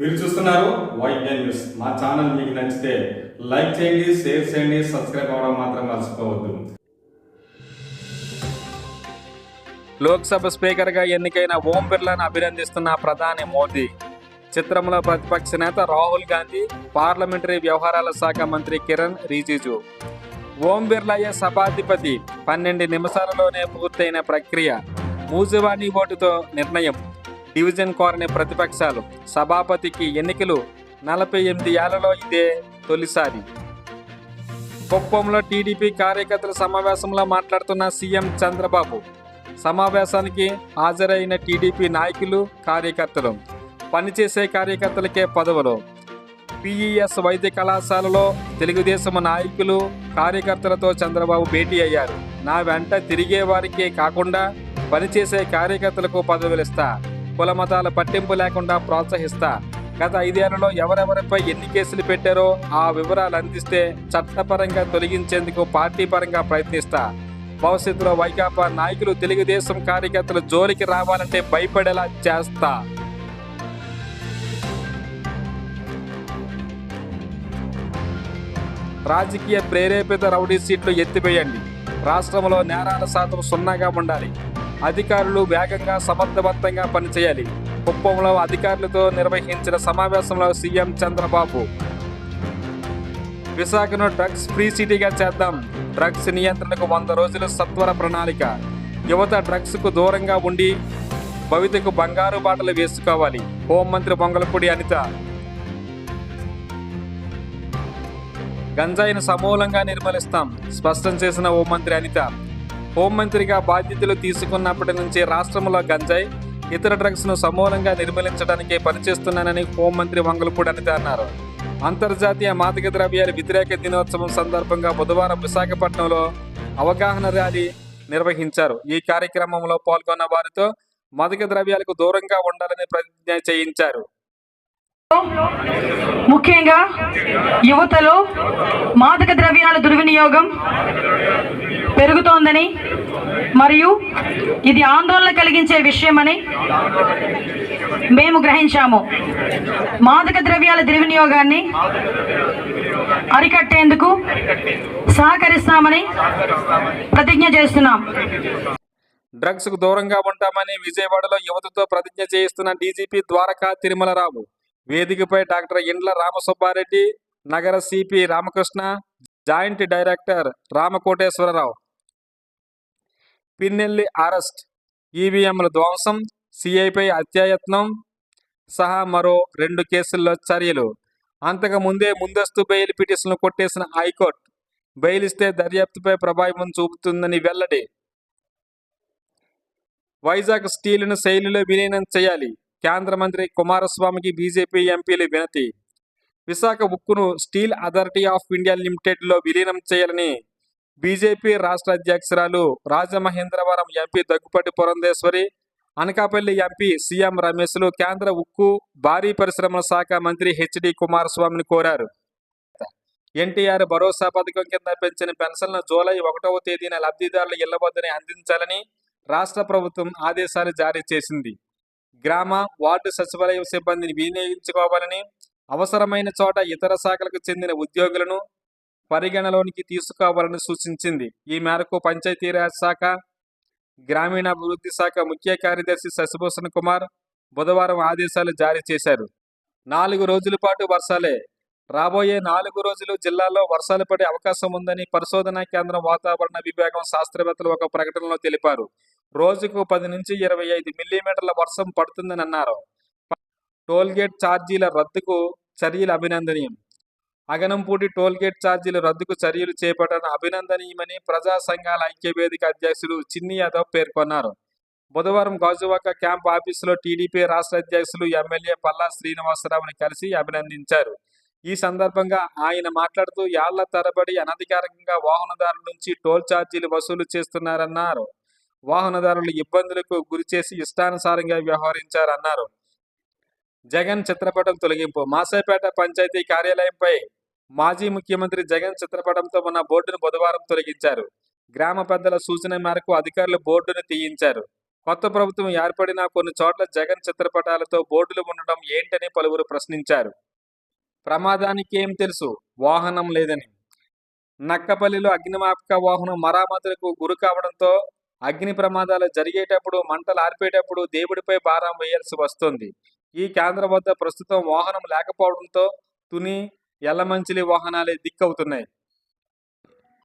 మీరు చూస్తున్నారు వైద్య న్యూస్ మా ఛానల్ మీకు నచ్చితే లైక్ చేయండి షేర్ చేయండి సబ్స్క్రైబ్ అవ్వడం మాత్రం మర్చిపోవద్దు. లోక్సభ స్పీకర్గా ఎన్నికైన ఓం బిర్లాను అభినందిస్తున్న ప్రధాని మోదీ చిత్రంలో ప్రతిపక్ష నేత రాహుల్ గాంధీ పార్లమెంటరీ వ్యవహారాల శాఖ మంత్రి కిరణ్ రిజిజు. ఓం బిర్లాయే సభాధిపతి పన్నెండు నిమిషాలలోనే పూర్తయిన ప్రక్రియ మూజువాణి ఓటుతో నిర్ణయం. డివిజన్ కోరని ప్రతిపక్షాలు సభాపతికి ఎన్నికలు నలభై ఎనిమిది ఏళ్ళలో ఇదే తొలిసారి. కుప్పంలో టీడీపీ కార్యకర్తల సమావేశంలో మాట్లాడుతున్న సీఎం చంద్రబాబు సమావేశానికి హాజరైన టీడీపీ నాయకులు కార్యకర్తలు పనిచేసే కార్యకర్తలకే పదవులు. పిఈఎస్ వైద్య కళాశాలలో తెలుగుదేశం నాయకులు కార్యకర్తలతో చంద్రబాబు భేటీ అయ్యారు. నా వెంట తిరిగే వారికే కాకుండా పనిచేసే కార్యకర్తలకు పదవులు ఇస్తా కుల మతాల పట్టింపు లేకుండా ప్రోత్సహిస్తా. గత ఐదేళ్ళలో ఎవరెవరిపై ఎన్ని కేసులు పెట్టారో ఆ వివరాలు అందిస్తే చట్టపరంగా తొలగించేందుకు పార్టీ పరంగా ప్రయత్నిస్తా. భవిష్యత్తులో వైకాపా నాయకులు తెలుగుదేశం కార్యకర్తలు జోలికి రావాలంటే భయపడేలా చేస్తా. రాజకీయ ప్రేరేపిత రౌడీ సీట్లు ఎత్తివేయండి రాష్ట్రంలో నేరాల శాతం సున్నాగా ఉండాలి. అధికారులు వేగంగా సమర్థవంతంగా పనిచేయాలి. కుప్పంలో అధికారులతో నిర్వహించిన సమావేశంలో సీఎం చంద్రబాబు. విశాఖను డ్రగ్స్ ఫ్రీ సిటీగా చేద్దాం. డ్రగ్స్ నియంత్రణకు వంద రోజుల సత్వర ప్రణాళిక. యువత డ్రగ్స్కు దూరంగా ఉండి భవితకు బంగారు బాటలు వేసుకోవాలి. హోంమంత్రి బొంగలపూడి అనిత. గంజాయిని సమూలంగా నిర్మలిస్తాం స్పష్టం చేసిన హోంమంత్రి అనిత. హోంమంత్రిగా బాధ్యతలు తీసుకున్నప్పటి నుంచి రాష్ట్రంలో గంజాయి ఇతర డ్రగ్స్ను సమూలంగా నిర్మూలించడానికి పనిచేస్తున్నానని హోంమంత్రి వంగలపూడి అనిత అన్నారు. అంతర్జాతీయ మాదక ద్రవ్యాల వ్యతిరేక దినోత్సవం సందర్భంగా బుధవారం విశాఖపట్నంలో అవగాహన ర్యాలీ నిర్వహించారు. ఈ కార్యక్రమంలో పాల్గొన్న వారితో మాదక ద్రవ్యాలకు దూరంగా ఉండాలని ప్రతిజ్ఞ చేయించారు. ముఖ్యంగా యువతలో మాదక ద్రవ్యాల దుర్వినియోగం పెరుగుతోందని మరియు ఇది ఆందోళన కలిగించే విషయమని మేము గ్రహించాము. మాదక ద్రవ్యాల దుర్వినియోగాన్ని అరికట్టేందుకు సహకరిస్తామని ప్రతిజ్ఞ చేస్తున్నాం. డ్రగ్స్కు దూరంగా ఉంటామని విజయవాడలో యువతతో ప్రతిజ్ఞ చేయిస్తున్న డీజీపీ ద్వారకా తిరుమలరావు. వేదికపై డాక్టర్ ఇండ్ల రామసుబ్బారెడ్డి నగర CP Ramakrishna joint director Ramakoteswararao. Pinnelli arrest ఈవీఎంల ధ్వంసం సిఐపై హత్యాయత్నం సహా మరో రెండు కేసుల్లో చర్యలు. అంతకు ముందే ముందస్తు బెయిల్ పిటిషన్లు కొట్టేసిన హైకోర్టు బెయిల్ ఇస్తే దర్యాప్తుపై ప్రభావం చూపుతుందని వెల్లడి. వైజాగ్ స్టీలును శైలిలో విలీనం చేయాలి. కేంద్ర మంత్రి కుమారస్వామికి బీజేపీ ఎంపీలు వినతి. విశాఖ ఉక్కును స్టీల్ అథారిటీ ఆఫ్ ఇండియా లిమిటెడ్లో విలీనం చేయాలని బీజేపీ రాష్ట్ర అధ్యక్షురాలు Rajamahendravaram MP Daggubati Purandeswari Anakapalli MP CM రమేష్లు కేంద్ర ఉక్కు భారీ పరిశ్రమల శాఖ మంత్రి హెచ్డి కుమారస్వామిని కోరారు. ఎన్టీఆర్ భరోసా పథకం కింద పెంచిన పెన్షన్లను జూలై ఒకటవ తేదీన లబ్ధిదారుల ఇళ్ళ వద్దనే అందించాలని రాష్ట్ర ప్రభుత్వం ఆదేశాలు జారీ చేసింది. గ్రామ వార్డు సచివాలయ సిబ్బందిని వినియోగించుకోవాలని అవసరమైన చోట ఇతర శాఖలకు చెందిన ఉద్యోగులను పరిగణలోనికి తీసుకోవాలని సూచించింది. ఈ మేరకు పంచాయతీరాజ్ శాఖ గ్రామీణాభివృద్ధి శాఖ ముఖ్య కార్యదర్శి శశిభూషణ్ కుమార్ బుధవారం ఆదేశాలు జారీ చేశారు. నాలుగు రోజుల పాటు వర్షాలే. రాబోయే నాలుగు రోజులు జిల్లాలో వర్షాలు పడే అవకాశం ఉందని పరిశోధనా కేంద్రం వాతావరణ విభాగం శాస్త్రవేత్తలు ఒక ప్రకటనలో తెలిపారు. రోజుకు పది నుంచి ఇరవై ఐదు మిల్లీమీటర్ల వర్షం పడుతుందని అన్నారు. టోల్గేట్ ఛార్జీల రద్దుకు చర్యలు అభినందనీయం. అగనంపూటి టోల్గేట్ ఛార్జీల రద్దుకు చర్యలు చేపట్టడం అభినందనీయమని ప్రజా సంఘాల ఐక్యవేదిక అధ్యక్షుడు చిన్ని యాదవ్ పేర్కొన్నారు. బుధవారం గాజువాక క్యాంప్ ఆఫీసులో టీడీపీ రాష్ట్ర అధ్యక్షులు ఎమ్మెల్యే పల్లా శ్రీనివాసరావుని కలిసి అభినందించారు. ఈ సందర్భంగా ఆయన మాట్లాడుతూ యాళ్ళ తరబడి అనధికారికంగా వాహనదారుల నుంచి టోల్ ఛార్జీలు వసూలు చేస్తున్నారన్నారు. వాహనదారులు ఇబ్బందులకు గురిచేసి ఇష్టానుసారంగా వ్యవహరించారన్నారు. జగన్ చిత్రపటం తొలగింపు. మాసాపేట పంచాయతీ కార్యాలయంపై మాజీ ముఖ్యమంత్రి జగన్ చిత్రపటంతో ఉన్న బోర్డును బుధవారం తొలగించారు. గ్రామ పెద్దల సూచన మేరకు అధికారులు బోర్డును తీయించారు. కొత్త ప్రభుత్వం ఏర్పడిన కొన్ని చోట్ల జగన్ చిత్రపటాలతో బోర్డులు ఉండడం ఏంటని పలువురు ప్రశ్నించారు. ప్రమాదానికి ఏం తెలుసు? వాహనం లేదని. నక్కపల్లిలో అగ్నిమాపక వాహనం మరామతులకు గురి కావడంతో అగ్ని ప్రమాదాలు జరిగేటప్పుడు మంటలు ఆర్పేటప్పుడు దేవుడిపై భారం వేయాల్సి వస్తుంది. ఈ కేంద్రం వద్ద ప్రస్తుతం వాహనం లేకపోవడంతో తుని ఎల్లమంచిలి వాహనాలే దిక్కవుతున్నాయి.